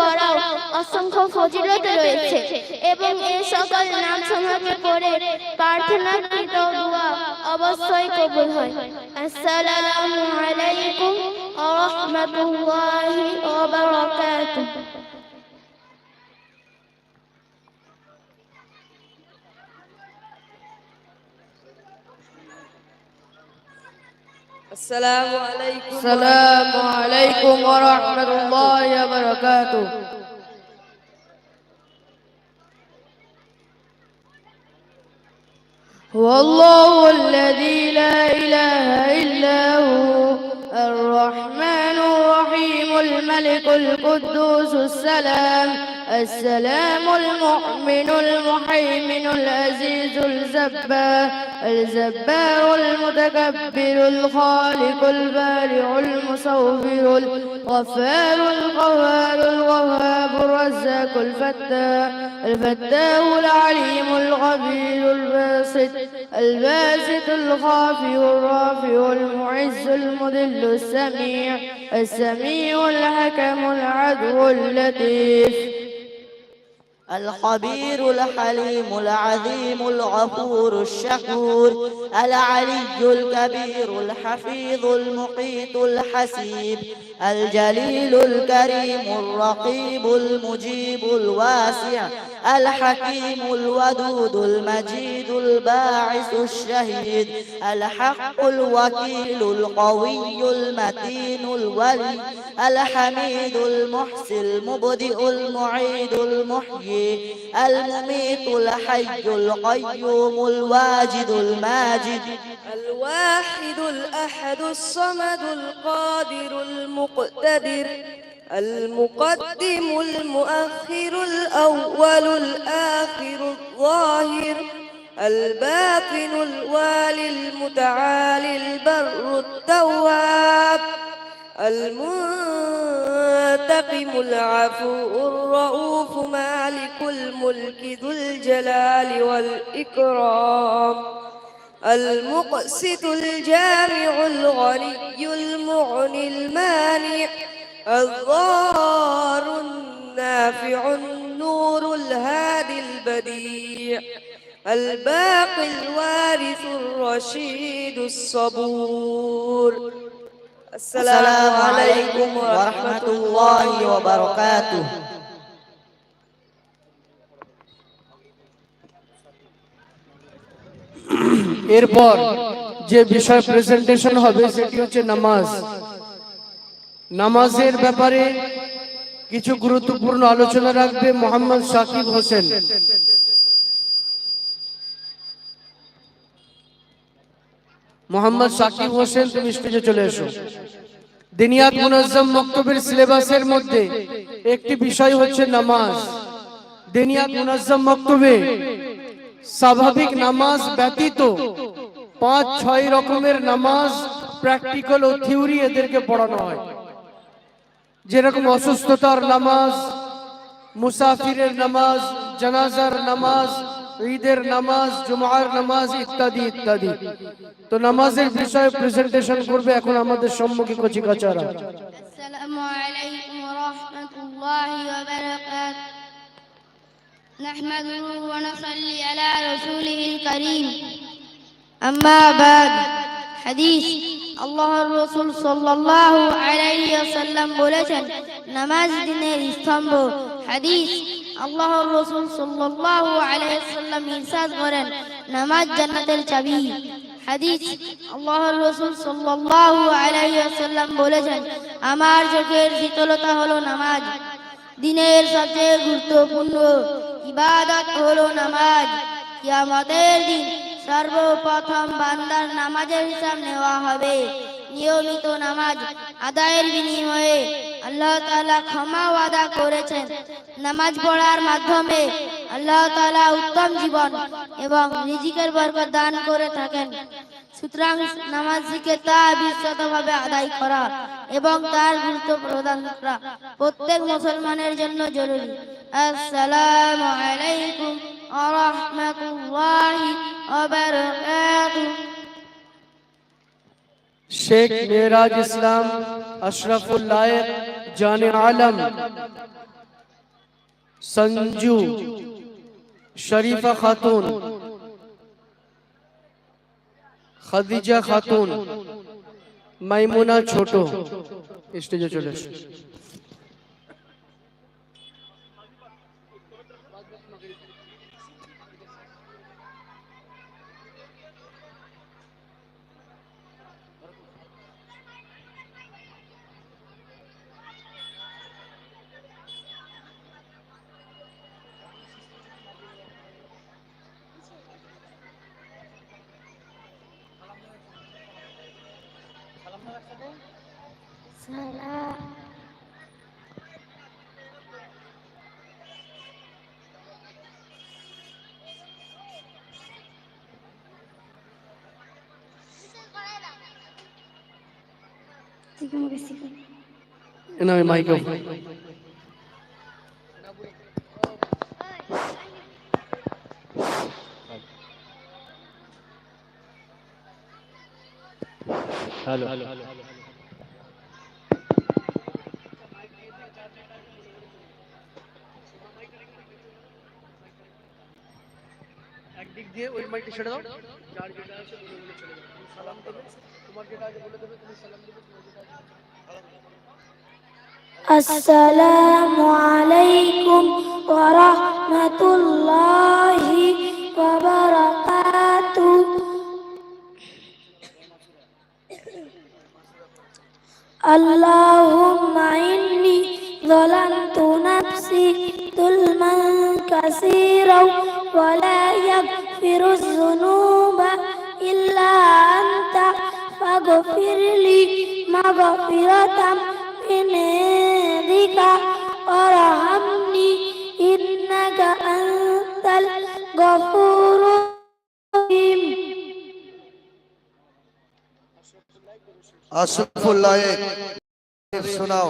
করাও অসংখ্য ফজিলত রয়েছে। এবং এই সকল নাম সমূহকে পড়ে প্রার্থনা কৃত দোয়া অবশ্যই কবুল হয়। আসসালামু আলাইকুম ওয়া রাহমাতুল্লাহি ওয়া বারাকাতুহু। السلام عليكم السلام عليكم ورحمة الله وبركاته. هو الله الذي لا إله إلا هو الرحمن الرحيم الملك القدوس السلام السلام المؤمن المحيمن العزيز الزبار الزبار المتكبر الخالق البارع المصور الغفار القهار الوهاب الرزاق الفتاح الفتاح العليم الخبير الباسط الباسط الخافي الرافع المعز المذل السميع السميع الحكم العدو اللطيف. الخبير الحليم العظيم الغفور الشكور العلي الكبير الحفيظ المقيت الحسيب الجليل الكريم الرقيب المجيب الواسع الحكيم الودود المجيد الباعث الشهيد الحق الوكيل القوي المتين الولي الحميد المحسن المبدئ المعيد المحيي المميت الحي القيوم الواجد الماجد. الواحد الأحد الصمد القادر المقتدر المقدم المؤخر الأول الآخر الظاهر الباطن الوالي المتعالي البر التواب المنتقم العفو الرؤوف مالك الملك ذو الجلال والإكرام. المقسط الجامع الغني المغني المانع الضار النافع النور الهادي البديع الباقي الوارث الرشيد الصبور السلام عليكم ورحمة الله وبركاته. এরপর যে বিষয় প্রেজেন্টেশন হবে, সেটি হচ্ছে নামাজ। নামাজের ব্যাপারে কিছু গুরুত্বপূর্ণ আলোচনা রাখবে মোহাম্মদ সাকিব হোসেন। মোহাম্মদ সাকিব হোসেন, তুমি স্টেজে চলে এসো। দিনিয়াত মুনাজ্জম মক্তবের সিলেবাসের মধ্যে একটি বিষয় হচ্ছে নামাজ। দিনিয়াত মুনাজ্জম মক্তবে স্বাভাবিক নামাজ ব্যতীত পাঁচ, ছয় রকমের নামাজ প্র্যাকটিক্যাল ও থিওরি এদেরকে পড়ানো হয়। যেরকম অসুস্থতার নামাজ, মুসাফিরের নামাজ, জানাজার নামাজ, ঈদের নামাজ, জুমার নামাজ ইত্যাদি ইত্যাদি। তো নামাজের বিষয়ে প্রেজেন্টেশন করবে এখন আমাদের সম্মুখে কচি কাচারা আসসালামু নাহমাদুহু ওয়া আলা রাসূলিহিল কারীম। أما بعد حديث আল্লাহর রসুল সাল্লাল্লাহু আলাইহি ওয়াসাল্লাম বলেছেন নামাজ দিনের স্তম্ভ হাদিস আল্লাহর রসুল সাল্লাল্লাহু আলাইহি ওয়াসাল্লাম ইরশাদ করেন নামাজ জান্নাতের চাবি হাদিস আল্লাহর রসুল সাল্লাল্লাহু আলাইহি ওয়াসাল্লাম বলেছেন আমার চোখের শীতলতা হলো নামাজ দিনের সবচেয়ে গুরুত্বপূর্ণ ইবাদত হলো নামাজ কিয়ামতের দিন সর্বপ্রথম বান্দার নামাজের হিসাব নেওয়া হবে। নিয়মিত নামাজ আদায়ের বিনিময়ে আল্লাহ তাআলা ক্ষমা ওয়াদা করেছেন। নামাজ পড়ার মাধ্যমে আল্লাহ তাআলা উত্তম জীবন এবং রিজিকের বরকত দান করে থাকেন। সুতরাং নামাজকে তা বিশ্বতভাবে আদায় করা এবং তার গুরুত্ব প্রদান করা প্রত্যেক মুসলমানের জন্য জরুরি। আসসালামু আলাইকুম। রাহমাতুল্লাহি ওয়া বারাকাতুহু শেখ মেহরাজ ইসলাম আশরাফুল লায়েক জানে আলম সঞ্জু শরীফা খাতুন খাদিজা খাতুন মাইমুনা ছোট স্টেজে চলে Salah. No, mi Michael. Hello. Hello. Hello. একদিক দিয়ে ওই মাইকটা ছেড়ে দাও যার যেটা আছে বলে বলে চলে যাও তুমি সালাম দেবে তোমার যেটা আছে বলে দেবে তুমি সালাম দেবে তোমার যেটা আছে সালাম দেবে। السلام عليكم ورحمة الله وبركاته اللهم إني ظلمت نفسي ظلما كثيرا ولا يغفر الذنوب إلا أنت فاغفر لي مغفرة من عندك وارحمني إنك أنت الغفور الرحيم আশরাফুল্লাহ শোনাও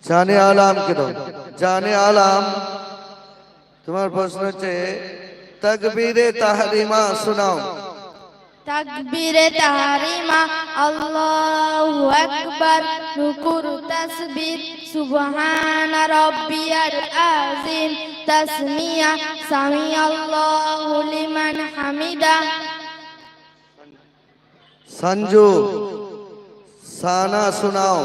Jani alam gitu. Jani alam. Tumar bosno che Takbire sunau. Takbire tahrima Allahu tasbih Subhana Tasmiyah Sami Sanju. साना सुनाओ।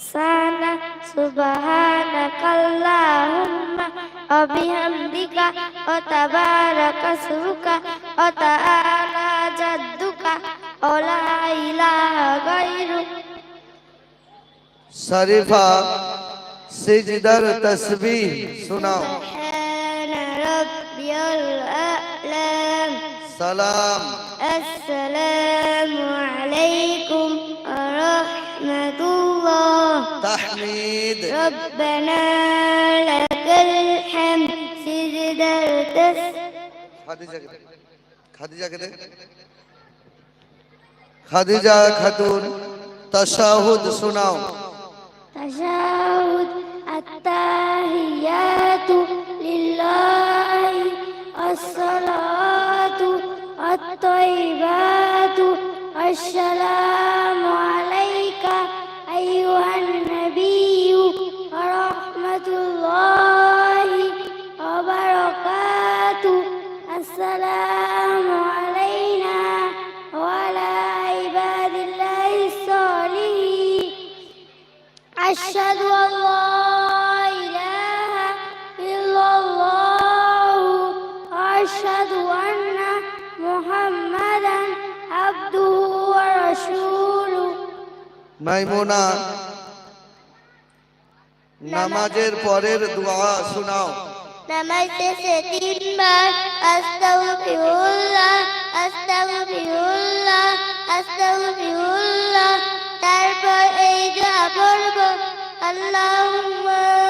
साना सुबहान कल्लाहुम्मा अबिहम्दिका ओ तबारक सुरुका ओ तआला जद्दुका गैरु। शरीफा सिजदर तस्बीह सुनाओ। सुबहान रब्बियल সালাম। আসসালামু আলাইকুম রাহমাতুল্লাহ তাহমিদ। রব্বানা লাকাল হামদ। সিজদাল তাস। খাদিজাকে খাদিজাকে দেখ খাদিজা খাতুন তাশাহুদ শোনাও। তাশাহুদ আত্তাহিয়া الطيبات السلام মাইমুনা, নামাজের পরের দোয়া শোনাও। নামাজ তিনবার, আস্তাগফিরুল্লাহ আস্তাগফিরুল্লাহ আস্তাগফিরুল্লাহ। তারপর এই দোয়া পড়ব, আল্লাহুম্মা।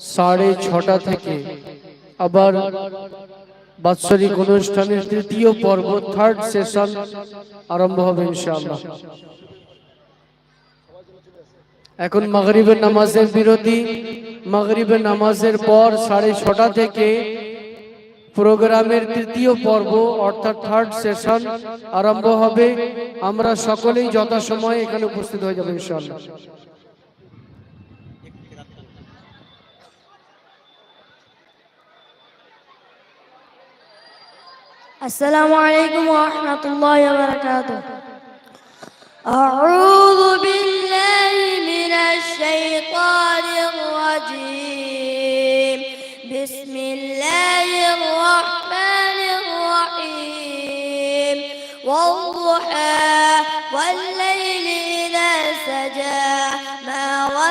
সাড়ে ছটা থেকে। আবার বাৎসরিক অনুষ্ঠানের তৃতীয় পর্ব থার্ড সেশন আরম্ভ হবে ইনশাআল্লাহ। এখন মাগরিবের নামাজের বিরতি। মাগরিবের নামাজের পর সাড়ে ছটা থেকে প্রোগ্রামের তৃতীয় পর্ব, অর্থাৎ থার্ড সেশন আরম্ভ হবে। আমরা সকলেই যথাসময়ে এখানে উপস্থিত হয়ে যাব ইনশাআল্লাহ। السلام عليكم ورحمة الله وبركاته. أعوذ بالله من الشيطان الرجيم. بسم الله الرحمن الرحيم. والضحى والليل إذا ما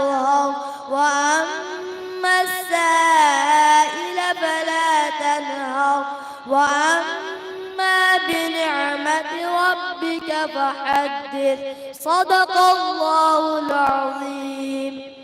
تقهر وأما السائل فلا تنهر. وأما بنعمة ربك فحدث. صدق الله العظيم.